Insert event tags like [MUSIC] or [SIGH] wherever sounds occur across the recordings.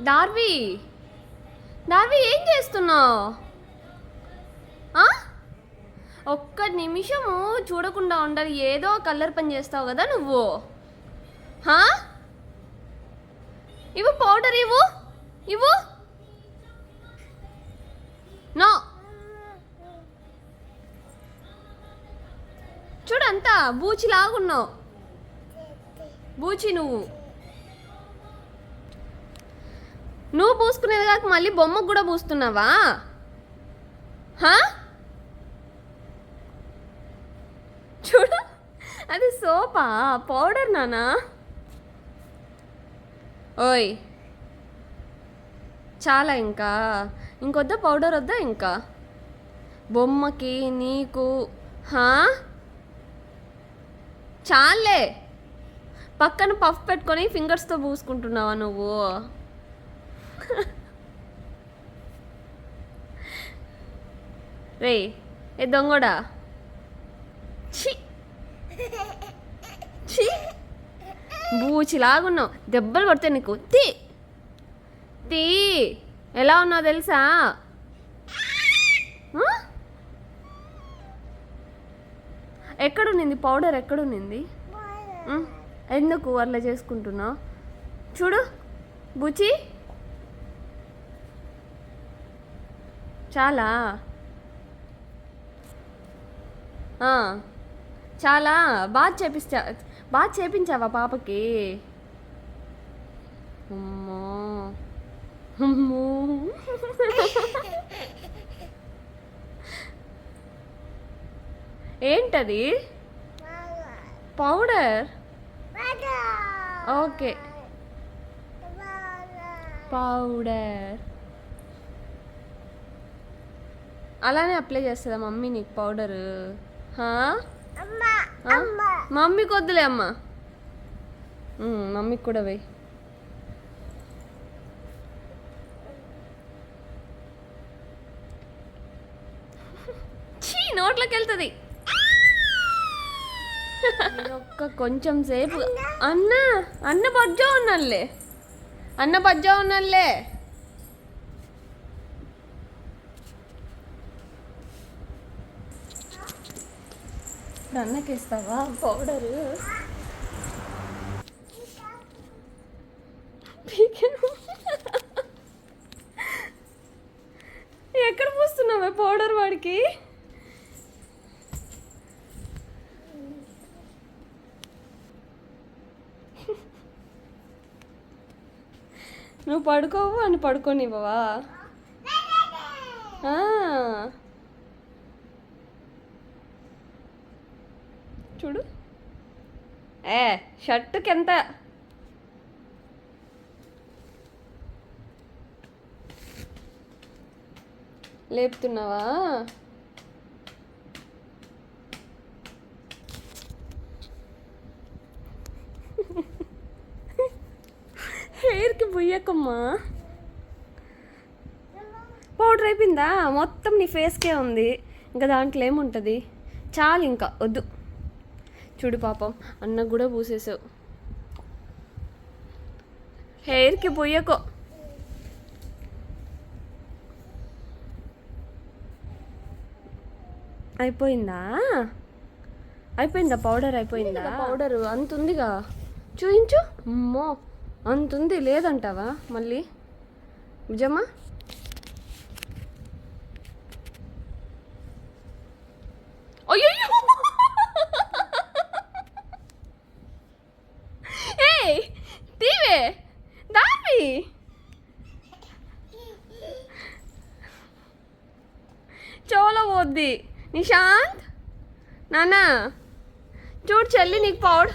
డార్వి డార్వి ఏం చేస్తున్నావు? ఒక్క నిమిషము చూడకుండా ఉండాలి. ఏదో కలర్ పని చేస్తావు కదా నువ్వు. ఇవ్వు పౌడర్ ఇవ్వు. ఇవ్వు. నో. చూడంతా బూచి లాగున్నావు. బూచి నువ్వు. నువ్వు పూసుకునేది కాక మళ్ళీ బొమ్మకు కూడా పూస్తున్నావా? హా? చూడు అది సోపా పౌడర్ నానా ఓయ్ చాలా ఇంకా. ఇంకొద్దా పౌడర్ వద్దా ఇంకా? బొమ్మకి నీకు హా? చాలే పక్కన పఫ్ పెట్టుకొని ఫింగర్స్తో పూసుకుంటున్నావా నువ్వు? రే ఏ దొంగడా? బూచిలాగున్నావు. దెబ్బలు పడితే నీకు. తీ! తీ! ఎలా ఉన్నావు తెలుసా? ఎక్కడున్నింది పౌడర్ ఎక్కడున్నింది? ఎందుకు అట్లా చేసుకుంటున్నావు? చూడు బుచి. చాలా. చాలా బాగా చేపిస్తా బాగా చేపించావా పాపకి? అమ్మో. అమ్మో. ఏంటది? పౌడర్. ఓకే. పౌడర్. అలానే అప్లై చేస్తుందా మమ్మీ నీకు పౌడరు మమ్మీకి వద్దులే అమ్మ. మమ్మీకి కూడా వేయి. చీ నోట్లోకి వెళ్తుంది. ఒక్క కొంచెం సేపు. అన్న అన్న బజ్జా ఉన్నానులే. అన్న బజ్జా ఉన్నానులే. ఇప్పుడు అన్నకి ఇస్తావా పౌడరు ఎక్కడ పూస్తున్నావే పౌడర్ వాడికి? నువ్వు పడుకోవు అని పడుకోనివ్వవా ఆ. చూడు ఏ షర్టుకి ఎంత లేపుతున్నావా? హెయిర్కి బుయ్యకమ్మా. పౌడర్ అయిపోయిందా? మొత్తం నీ ఫేస్కే ఉంది. ఇంకా దాంట్లో ఏముంటుంది? చాలు ఇంకా వద్దు. చూడు పాపం అన్న కూడా పూసేసావు. హెయిర్కి పొయ్యకో అయిపోయిందా? అయిపోయిందా? పౌడర్ అయిపోయిందా? పౌడర్ అంత ఉందిగా. చూయించు. అమ్మో అంత ఉంది లేదంటావా మళ్ళీ? నిజమా అయ్యో ఏయ్ తీవే దాపి చెవులో పోద్ది నిశాంత్? నానా చూడు చెల్లి నీకు పౌడ్.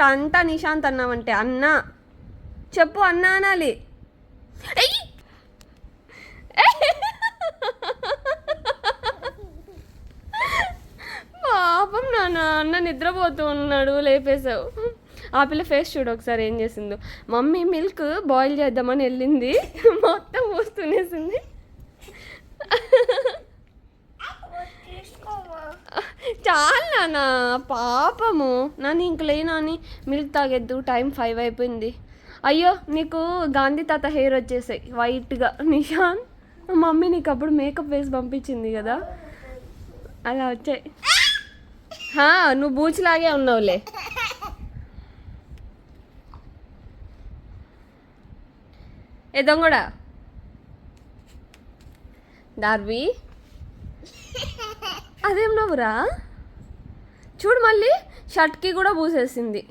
తంత నిశాంత్ అన్నావంటే అన్న. చెప్పు అన్న అనాలి. పాపం నాన్న అన్న నిద్రపోతూ ఉన్నాడు లేపేశావు. ఆ పిల్ల ఫేస్ చూడు ఒకసారి ఏం చేసిందో. మమ్మీ మిల్క్ బాయిల్ చేద్దామని వెళ్ళింది. [LAUGHS] మొత్తం పోస్తునేసింది [LAUGHS] చాలు నాన్న పాపము. నాని ఇంక లేనాని మిల్క్ తాగేద్దు టైం ఫైవ్ అయిపోయింది. అయ్యో నీకు గాంధీ తాత హెయిర్ వచ్చేసాయి వైట్గా [LAUGHS] నిషాన్ మమ్మీ నీకు అప్పుడు మేకప్ వేసి పంపించింది కదా. అలా వచ్చాయి. నువ్వు బూచిలాగే ఉన్నావులే. ఏ దొంగడా? డార్వి అదేం నవ్వురా? చూడు మళ్ళీ షర్ట్కి కూడా పూసేసింది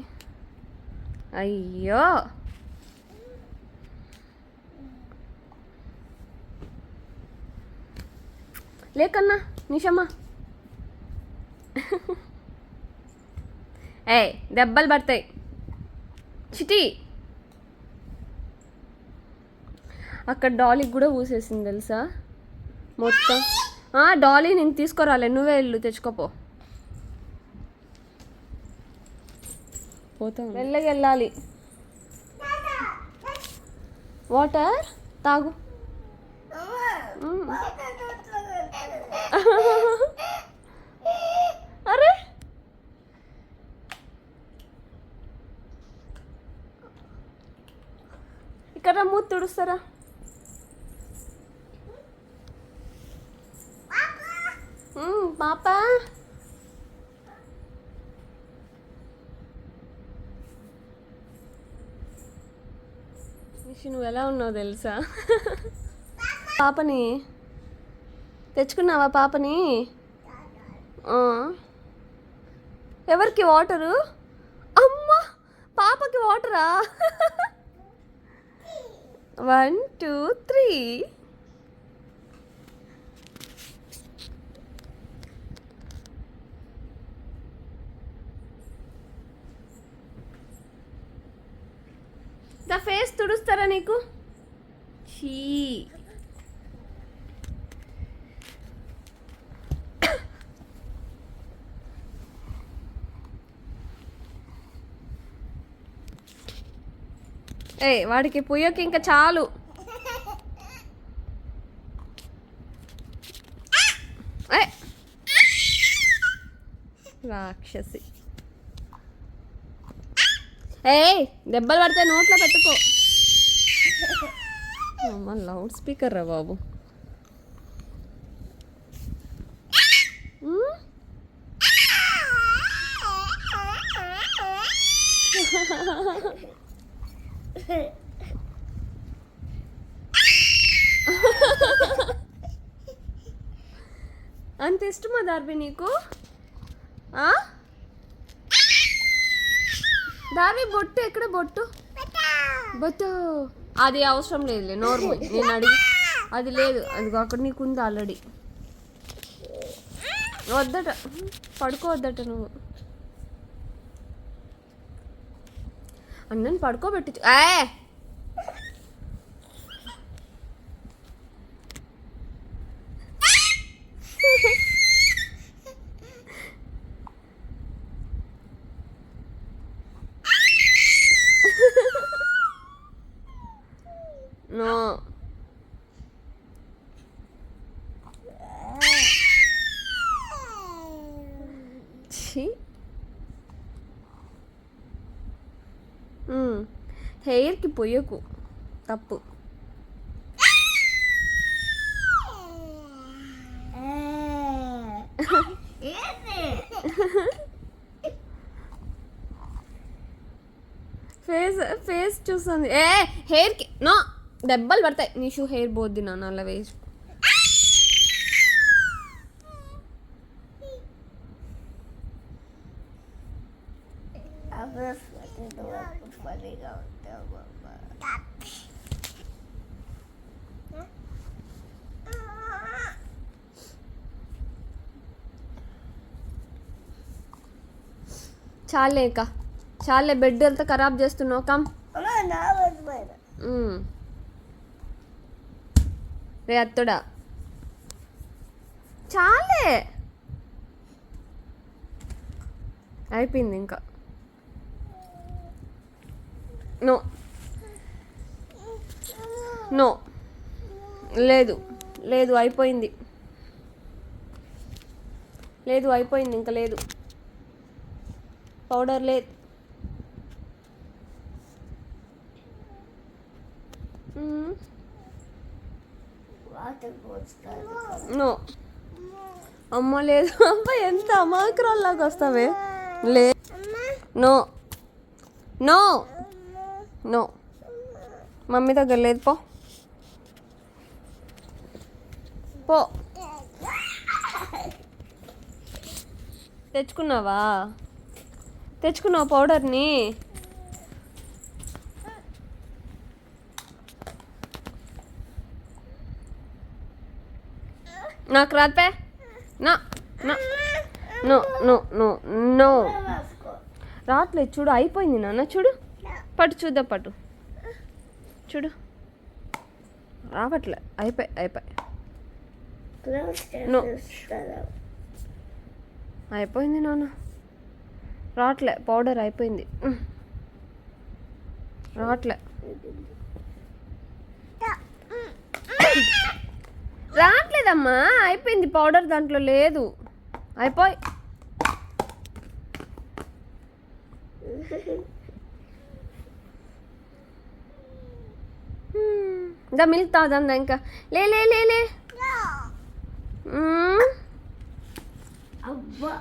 అయ్యో! లేకన్నా నిషమ్మా. ఏ దెబ్బలు పడతాయి. చిటి! అక్కడ డాలీకి కూడా పూసేసింది తెలుసా? మొత్తం. డాలీ నేను తీసుకురాలే. నువ్వే వెళ్ళు తెచ్చుకోపో. పోతాం. వెళ్ళకి వెళ్ళాలి. వాటర్ తాగు. అరే! ఇక్కడ మూతి తుడుస్తారా మ్మ్, పాప మనిషి నువ్వు ఎలా ఉన్నావు తెలుసా? పాపని. తెచ్చుకున్నావా పాపని? ఎవరికి వాటరు? అమ్మా పాపకి వాటరా? One two three. నా ఫేస్ తుడుస్తారా నీకు? చీ ఏ వాడికి పుయ్యకి ఇంకా చాలు. ఏ రాక్షసి. ఏ దెబ్బలు పడితే నోట్లో పెట్టుకో. అమ్మ లౌడ్ స్పీకర్ రా బాబు. అంత ఇష్టమా దార్బి నీకు? ఆ? దాని బొట్టు ఎక్కడ బొట్టు? బొట్టు. అది అవసరం లేదులే నార్మల్ నేను అడిగి అది లేదు. అది అక్కడ నీకు ఉంది ఆల్రెడీ వద్దట. పడుకోవద్దట నువ్వు. అన్నని పడుకోబెట్టి ఏ వచ్చి హెయిర్కి పొయ్యకు తప్పు ఫేస్ ఫేస్ చూస్తుంది. ఏ హెయిర్కి నో దెబ్బలు పడతాయి. నీ షూ హెయిర్ పోద్ది నాన్న అలా వేసి చాలే ఇక చాలే బెడ్ అంతా ఖరాబ్ చేస్తున్నావు. కమ్. రే అత్తుడా. చాలే. అయిపోయింది ఇంకా. నో నో లేదు. లేదు అయిపోయింది. లేదు అయిపోయింది ఇంకా లేదు. పౌడర్ లేదు మ్మ్. వాటర్ పోస్తారు నో. అమ్మ లేదు. అమ్మ ఎంత అమాయకురాల్లాగా వస్తావే? లే నో. నో. నో. మమ్మీ దగ్గర లేదు పో. పో. [LAUGHS] తెచ్చుకున్నావా? తెచ్చుకున్నావు పౌడర్ని? నాకు రాపే నా నా. No no no no. రావట్లేదు చూడు అయిపోయింది నాన్న చూడు. పట్టు చూద్దాం పట్టు. చూడు. రావట్లే అయిపోయి అయిపోయి. అయిపోయింది నాన్న. రావట్లే పౌడర్ అయిపోయింది. ఉమ్. రావట్లే రావట్లేదమ్మా అయిపోయింది పౌడర్ దాంట్లో లేదు. అయిపోయి. ఇంకా మిల్క్ తాగుదాం ఇంకా. లే లే లే లే. మ్మ్. అబ్బా.